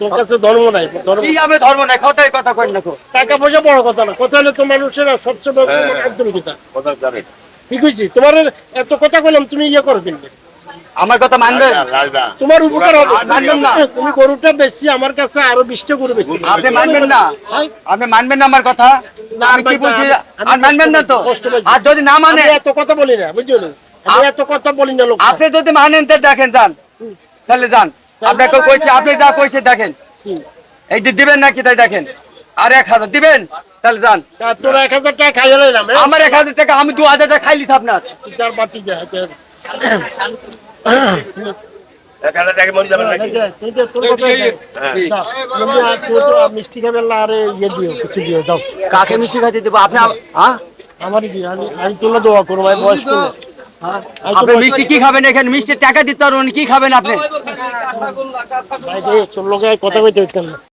তোর কাছে ধর্ম নাই ধর্ম কি যাবে ধর্ম নাই? খটাই কথা কই না টাকা পয়সা বড় কথা না কথা হলে তো মানুষের সবচেয়ে বড় হ্যাঁ। আন্তরিকতা কথা জানেন ঠিক হয়েছি তোমার এত কথা বললাম তুমি ইয়ে করো কিন্তু আমার কথা মানবেন তোমার উপকার হবে। মানবেন না। তুমি গরুটা বেশি আমার কাছে আরও বিশটা গরু বেশি। আপনি মানবেন না? আপনি মানবেন না আমার কথা? না, আমি কি বলছি? আর মানবেন না তো? আর যদি না মানে এত কথা বলি না বুঝছ? আমি এত কথা বলি না লোক আপনি যদি মানেন তো দেখেন যান। তাহলে যান। আপনাকে কইছে আপনি যা কইছে দেখেন। এই যে দিবেন নাকি তাই দেখেন। আর এক হাজার দিবেন? তাহলে যান। তোর এক হাজার টাকা খাইয়ে লাইলাম হ্যাঁ? আমার এক হাজার টাকা আমি দু হাজার টাকা খাইলিস আপনার। তার বাতি যায় এক হাজার টাকা মরে যাবেন নাকি? মিষ্টি খাবেন না আরে ইয়ে দিও কিছু দিও দাও কাকে মিষ্টি খাইতে দেবো? আপনি আমার আমি তোলা দোয়া করব ভাই বয়স করব আপনি মিষ্টি কি খাবেন এখানে মিষ্টি টাকা দিতে পারবেন কি খাবেন আপনি কথা কইতে